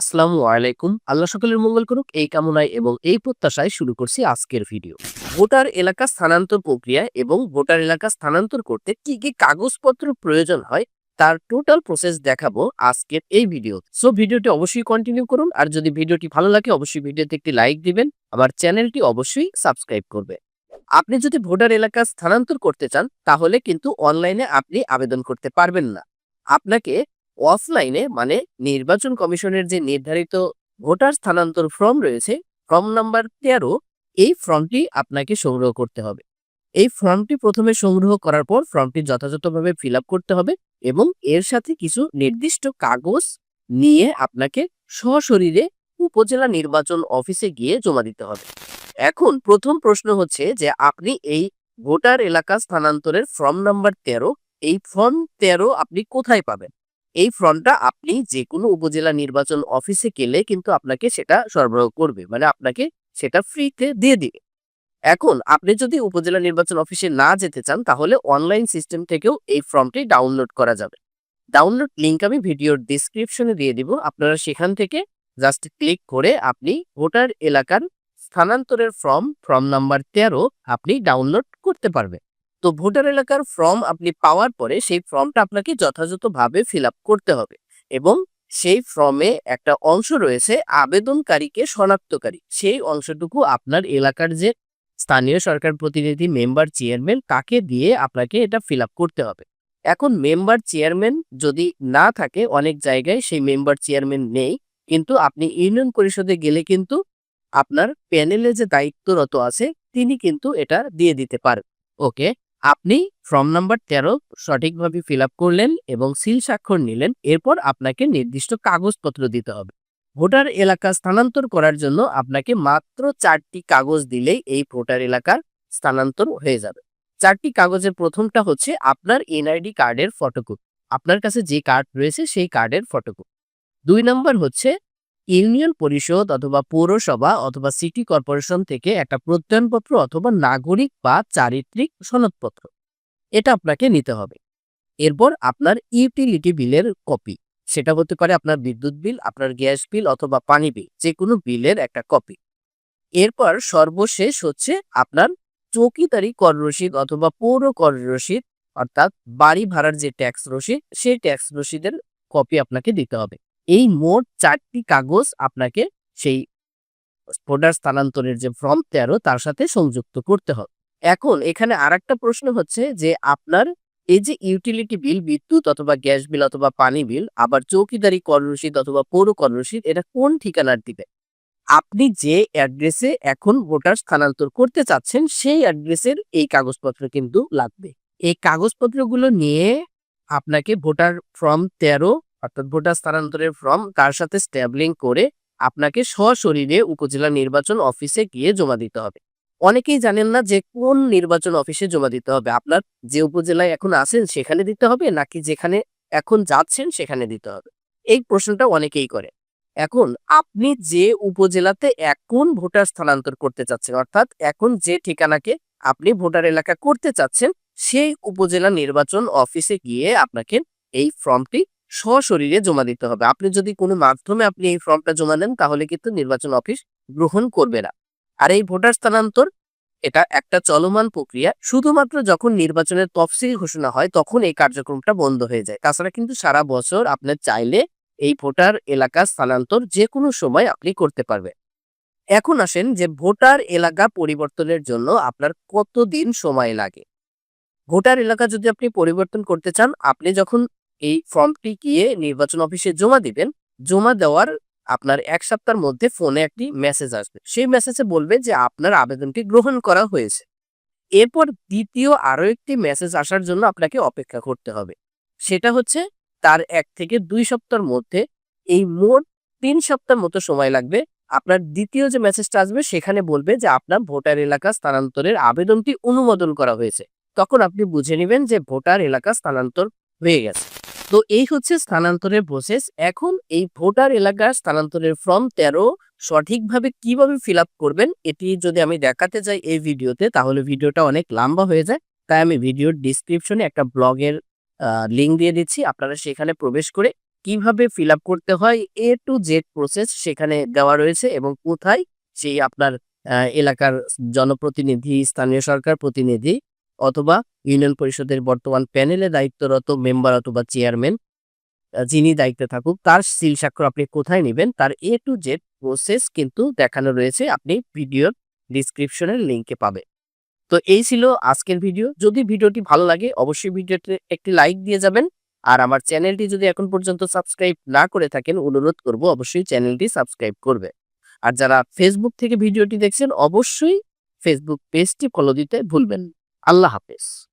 আসসালামু আলাইকুম। আল্লাহ সকলের মঙ্গল করুক। এই কামনায় এবং এই প্রত্যাশায় শুরু করছি আজকের ভিডিও। ভোটার এলাকা স্থানান্তর প্রক্রিয়া এবং ভোটার এলাকা স্থানান্তর করতে কি কি কাগজপত্র প্রয়োজন হয়, তার টোটাল প্রসেস দেখাবো আজকের এই ভিডিও। সো ভিডিওটি অবশ্যই কন্টিনিউ করুন। আর যদি ভিডিওটি ভালো লাগে, অবশ্যই ভিডিওতে একটি লাইক দিবেন। আমার চ্যানেলটি অবশ্যই সাবস্ক্রাইব করবে। আপনি যদি ভোটার এলাকা স্থানান্তর করতে চান, তাহলে কিন্তু অনলাইনে আপনি আবেদন করতে পারবেন না। আপনাকে অফলাইনে মানে নির্বাচন কমিশনের যে নির্ধারিত ভোটার স্থানান্তর ফর্ম রয়েছে, ফর্ম নাম্বার তেরো, এই ফর্মটি আপনাকে সংগ্রহ করতে হবে। এই ফর্মটি প্রথমে সংগ্রহ করার পর ফর্মটি যথাযথভাবে ফিল করতে হবে এবং এর সাথে কিছু নির্দিষ্ট কাগজ নিয়ে আপনাকে সশরীরে উপজেলা নির্বাচন অফিসে গিয়ে জমা দিতে হবে। এখন প্রথম প্রশ্ন হচ্ছে যে আপনি এই ভোটার এলাকা স্থানান্তরের ফর্ম নাম্বার তেরো, এই ফর্ম তেরো আপনি কোথায় পাবেন? এই ফর্মটা আপনি যে কোনো উপজেলা নির্বাচন অফিসে গেলে কিন্তু আপনাকে সেটা সরবরাহ করবে। মানে আপনাকে সেটা ফ্রিতে দিয়ে দিবে। এখন আপনি যদি উপজেলা নির্বাচন অফিসে না যেতে চান, তাহলে অনলাইন সিস্টেম থেকেও এই ফর্মটি ডাউনলোড করা যাবে। ডাউনলোড লিঙ্ক আমি ভিডিওর ডিসক্রিপশনে দিয়ে দিব। আপনারা সেখান থেকে জাস্ট ক্লিক করে আপনি ভোটার এলাকার স্থানান্তরের ফর্ম ফর্ম নাম্বার তেরো আপনি ডাউনলোড করতে পারবেন। তো ভোটার এলাকার ফর্ম আপনি পাওয়ার পরে সেই ফর্মটা আপনাকে যথাযথভাবে ফিল করতে হবে এবং সেই ফর্মে একটা অংশ রয়েছে আবেদনকারীকে শনাক্তকারী। সেই অংশটুকু আপনার এলাকার যে স্থানীয় সরকার প্রতিনিধি, মেম্বার, চেয়ারম্যান তাকে দিয়ে আপনাকে এটা ফিল করতে হবে। এখন মেম্বার, চেয়ারম্যান যদি না থাকে, অনেক জায়গায় সেই মেম্বার, চেয়ারম্যান নেই, কিন্তু আপনি ইউনিয়ন পরিষদে গেলে কিন্তু আপনার প্যানেলে যে দায়িত্বরত আছে, তিনি কিন্তু এটা দিয়ে দিতে পারেন ওকে? আপনি ফর্ম নাম্বার তেরো সঠিকভাবে ফিল করলেন এবং সিল স্বাক্ষর নিলেন, এরপর আপনাকে নির্দিষ্ট কাগজপত্র দিতে হবে। ভোটার এলাকা স্থানান্তর করার জন্য আপনাকে মাত্র চারটি কাগজ দিলেই এই ভোটার এলাকার স্থানান্তর হয়ে যাবে। চারটি কাগজের প্রথমটা হচ্ছে আপনার এনআইডি কার্ডের ফটোকপি আপনার কাছে যে কার্ড রয়েছে সেই কার্ডের ফটোকপি দুই নম্বর হচ্ছে ইউনিয়ন পরিষদ অথবা পৌরসভা অথবা সিটি কর্পোরেশন থেকে একটা প্রত্যয়নপত্র অথবা নাগরিক বা চারিত্রিক সনদপত্র। এটা আপনাকে নিতে হবে। এরপর আপনার ইউটিলিটি বিলের কপি সেটা হতে পারে আপনার বিদ্যুৎ বিল আপনার গ্যাস বিল অথবা পানি বিল যে কোনো বিলের একটা কপি এরপর সর্বশেষ হচ্ছে আপনার চৌকিদারি কর রসিদ অথবা পৌর কর রসিদ, অর্থাৎ বাড়ি ভাড়ার যে ট্যাক্স রসিদ, সেই ট্যাক্স রসিদের কপি আপনাকে দিতে হবে। এই মোট চারটি কাগজ আপনাকে সেই ভোটার স্থানান্তরের যে ফর্ম তেরো, তার সাথে সংযুক্ত করতে হবে। এখন এখানে আর প্রশ্ন হচ্ছে যে, আপনার এই যে ইউটিলিটি বিল বিদ্যুৎ অথবা গ্যাস বিল অথবা পানি বিল আবার চৌকিদারি কর রসিদ অথবা পৌর কর রসিদ এটা কোন ঠিকানার দিবে? আপনি যে অ্যাড্রেসে এখন ভোটার স্থানান্তর করতে চাচ্ছেন, সেই অ্যাড্রেসের এই কাগজপত্র কিন্তু লাগবে। এই কাগজপত্রগুলো নিয়ে আপনাকে ভোটার ফর্ম তেরো অর্থাৎ ভোটার স্থানান্তরের ফর্ম তার সাথে স্ট্যাবলিং করে আপনাকে সশরীরে উপজেলা নির্বাচন অফিসে গিয়ে জমা দিতে হবে। অনেকেই জানেন না যে কোন নির্বাচন অফিসে জমা দিতে হবে। আপনার যে উপজেলায় এখন আছেন সেখানে দিতে হবে, নাকি যেখানে এখন যাচ্ছেন সেখানে দিতে হবে? এই প্রশ্নটা অনেকেই করে। এখন আপনি যে উপজেলাতে এখন ভোটার স্থানান্তর করতে চাচ্ছেন, অর্থাৎ এখন যে ঠিকানাকে আপনি ভোটার এলাকা করতে চাচ্ছেন, সেই উপজেলা নির্বাচন অফিসে গিয়ে আপনাকে এই ফর্মটি সশরীরে জমা দিতে হবে। আপনি যদি কোনো মাধ্যমে আপনি এই ফর্মটা জমা নেন তাহলে কিন্তু নির্বাচন অফিস গ্রহণ করবে না। আর এই ভোটার স্থানান্তর, এটা একটা চলমান প্রক্রিয়া। শুধুমাত্র যখন নির্বাচনের তফসিল ঘোষণা হয়, তখন এই কার্যক্রমটা বন্ধ হয়ে যায়। তাছাড়া কিন্তু সারা বছর আপনার চাইলে এই ভোটার এলাকা স্থানান্তর যে কোনো সময় আপনি করতে পারবেন। এখন আসেন যে ভোটার এলাকা পরিবর্তনের জন্য আপনার কতদিন সময় লাগে? ভোটার এলাকা যদি আপনি পরিবর্তন করতে চান, আপনি যখন এই ফর্মটি গিয়ে নির্বাচন অফিসে জমা দিবেন। জমা দেওয়ার আপনার এক সপ্তাহের মধ্যে ফোনে একটি মেসেজ আসবে। সেই মেসেজে বলবে যে, আপনার আবেদনটি গ্রহণ করা হয়েছে। এরপর দ্বিতীয় আরও একটি মেসেজ আসার জন্য আপনাকে অপেক্ষা করতে হবে। সেটা হচ্ছে, তার এক থেকে দুই সপ্তাহের মধ্যে এই মোট তিন সপ্তাহ মতো সময় লাগবে। আপনার দ্বিতীয় যে মেসেজটা আসবে, সেখানে বলবে যে, আপনার ভোটার এলাকা স্থানান্তরের আবেদনটি অনুমোদন করা হয়েছে। তখন আপনি বুঝে নেবেন যে, ভোটার এলাকা স্থানান্তর হয়ে গেছে। তো এই হচ্ছে স্থানান্তরের প্রসেস এখন এই ভোটার এলাকার স্থানান্তরের ফর্ম তেরো, সঠিকভাবে কীভাবে ফিল করবেন, এটি যদি আমি দেখাতে যাই এই ভিডিওতে, তাহলে ভিডিওটা অনেক লম্বা হয়ে যায়। তাই আমি ভিডিওর ডিসক্রিপশনে একটা ব্লগের লিঙ্ক দিয়ে দিচ্ছি। আপনারা সেখানে প্রবেশ করে কীভাবে ফিল করতে হয় এ টু জেড প্রসেস সেখানে দেওয়া রয়েছে এবং কোথায় সেই আপনার এলাকার জনপ্রতিনিধি, স্থানীয় সরকার প্রতিনিধি অথবা ইউনিয়ন পরিষদের বর্তমান প্যানেলে দায়িত্বরত মেম্বার অথবা চেয়ারম্যান যিনি দায়িত্বে থাকুক, তার সিল স্বাক্ষর আপনি কোথায় নেবেন, তার এ টু জেড প্রসেস কিন্তু দেখানো রয়েছে, আপনি ভিডিওর ডিসক্রিপশনের লিঙ্কে পাবে তো এই ছিল আজকের ভিডিও। যদি ভিডিওটি ভালো লাগে, অবশ্যই ভিডিওতে একটি লাইক দিয়ে যাবেন। আর আমার চ্যানেলটি যদি এখন পর্যন্ত সাবস্ক্রাইব না করে থাকেন, অনুরোধ করব অবশ্যই চ্যানেলটি সাবস্ক্রাইব করবে। আর যারা ফেসবুক থেকে ভিডিওটি দেখছেন, অবশ্যই ফেসবুক পেজটি ফলো দিতে ভুলবেন। আল্লাহ হাফেজ।